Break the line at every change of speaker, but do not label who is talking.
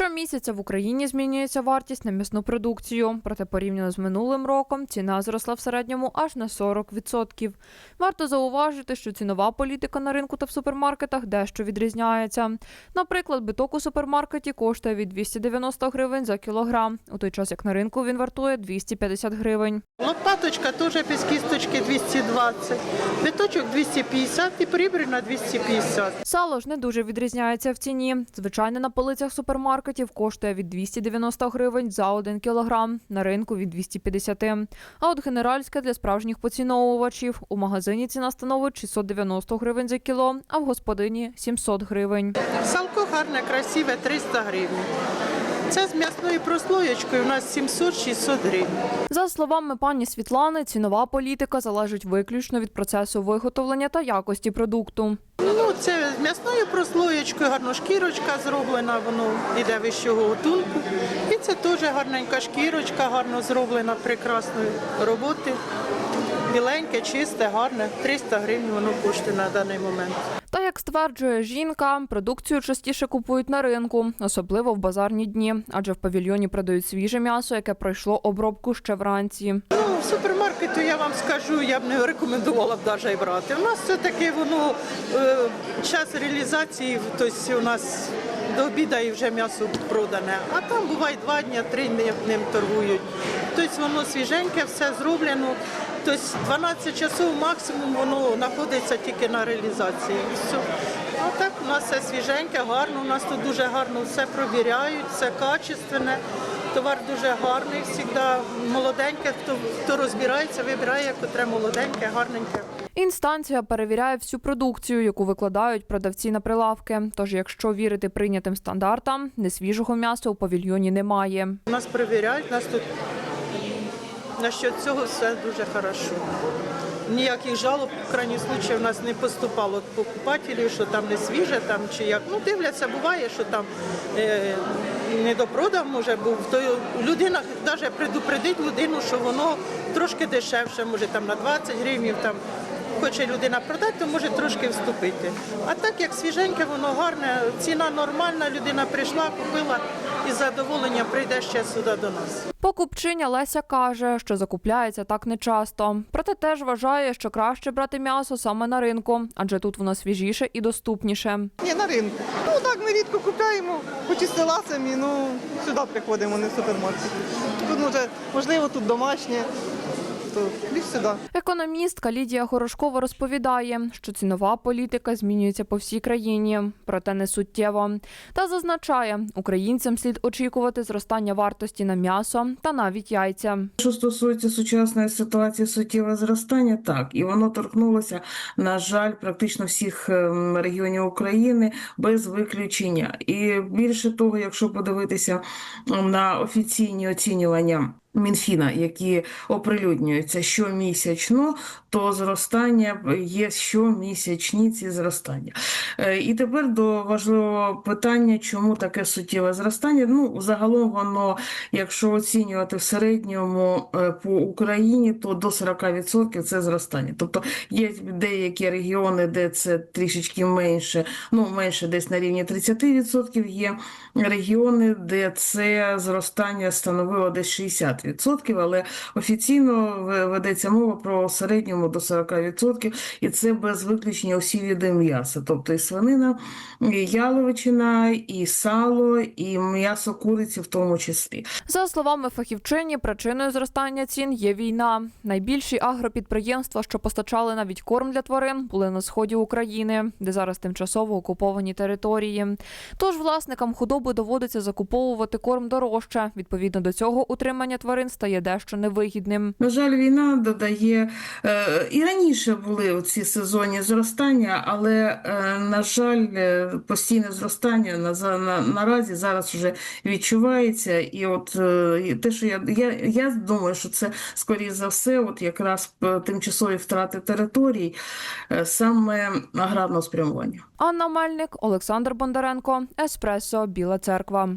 Щомісяця в Україні змінюється вартість на м'ясну продукцію. Проте порівняно з минулим роком ціна зросла в середньому аж на 40%. Варто зауважити, що цінова політика на ринку та в супермаркетах дещо відрізняється. Наприклад, биток у супермаркеті коштує від 290 гривень за кілограм, у той час як на ринку він вартує 250 гривень.
Лопаточка теж без кісточки 220, биточок 250 і прибрана 250.
Сало ж не дуже відрізняється в ціні. Звичайне на полицях супермаркетів коштує від 290 гривень за 1 кілограм, на ринку від 250. А от генеральське для справжніх поціновувачів у магазині ціна становить 690 гривень за кіло, а в господині 700 гривень.
Салко гарне, красиве 300 гривень. Це з м'ясною прослоєчкою у нас 700-600 гривень.
За словами пані Світлани, цінова політика залежить виключно від процесу виготовлення та якості продукту.
Ну, це з м'ясною прослоєчкою, гарно шкірочка зроблена, воно йде вищого готунку. І це теж гарненька шкірочка, гарно зроблена, прекрасної роботи. Біленьке, чисте, гарне. 300 гривень воно коштує на даний момент.
Та як стверджує жінка, продукцію частіше купують на ринку, особливо в базарні дні, адже в павільйоні продають свіже м'ясо, яке пройшло обробку ще вранці.
Ну, в супермаркету я вам скажу, я б не рекомендувала б навіть брати. У нас все-таки воно е, час реалізації, тобто у нас до обіду і вже м'ясо продане. А там буває два дні, три дні ним торгують. Тобто воно свіженьке, все зроблено. Тобто 12 часов максимум воно знаходиться тільки на реалізації. І все. А так у нас все свіженьке, гарно. У нас тут дуже гарно все провіряють, все качественне. Товар дуже гарний, завжди молоденьке. Хто, хто розбирається, вибирає, котре молоденьке, гарненьке.
Інстанція перевіряє всю продукцію, яку викладають продавці на прилавки. Тож, якщо вірити прийнятим стандартам, несвіжого м'яса у павільйоні немає.
Нас перевіряють, нас тут насчет цього все дуже хорошо. Ніяких жалоб, в крайній случаї, в нас не поступало покупателів, що там не свіже, там чи як. Ну, дивляться, буває, що там е, недопродав може був. То людина навіть предупредить людину, що воно трошки дешевше, може там на 20 гривень, там хоче людина продати, то може трошки вступити. А так як свіженьке, воно гарне, ціна нормальна, людина прийшла, купила і задоволення задоволенням прийде ще сюди до нас.
Покупчиня Леся каже, що закупляється так нечасто. Проте теж вважає, що краще брати м'ясо саме на ринку, адже тут воно свіжіше і доступніше.
Ні, на ринку. Ну так ми рідко купляємо, хоч і села самі, ну сюди приходимо, не в супермаркет. Тут може, можливо, тут домашнє, то більш сюди.
Економістка Лідія Горошкова розповідає, що цінова політика змінюється по всій країні, проте не суттєво. Та зазначає, українцям слід очікувати зростання вартості на м'ясо та навіть яйця.
Що стосується сучасної ситуації суттєве зростання, так і воно торкнулося, на жаль, практично всіх ем, регіонів України без виключення. І більше того, якщо подивитися на офіційні оцінювання. Мінфіна, які оприлюднюються щомісячно, то зростання є щомісячні ці зростання. Е, І тепер до важливого питання, чому таке суттєве зростання. Ну, загалом воно, якщо оцінювати в середньому е, по Україні, то до 40% це зростання. Тобто є деякі регіони, де це трішечки менше, ну менше десь на рівні 30%, є регіони, де це зростання становило десь 60%, але офіційно ведеться мова про середньому до 40%, і це без виключення усі види м'яса, тобто і свинина, і яловичина, і сало, і м'ясо куриці в тому числі.
За словами фахівчині, причиною зростання цін є війна. Найбільші агропідприємства, що постачали навіть корм для тварин, були на сході України, де зараз тимчасово окуповані території. Тож власникам худоби доводиться закуповувати корм дорожче. Відповідно до цього, утримання тварин стає дещо невигідним.
На жаль, війна додає е, і раніше були ці сезонні зростання, але е, на жаль, е, постійне зростання на, на наразі зараз вже відчувається. І от і те, що я, я, я думаю, що це скоріше за все, от якраз тимчасові втрати територій, саме аграрного спрямування.
Анна Мельник, Олександр Бондаренко, Еспресо, Біла Церква.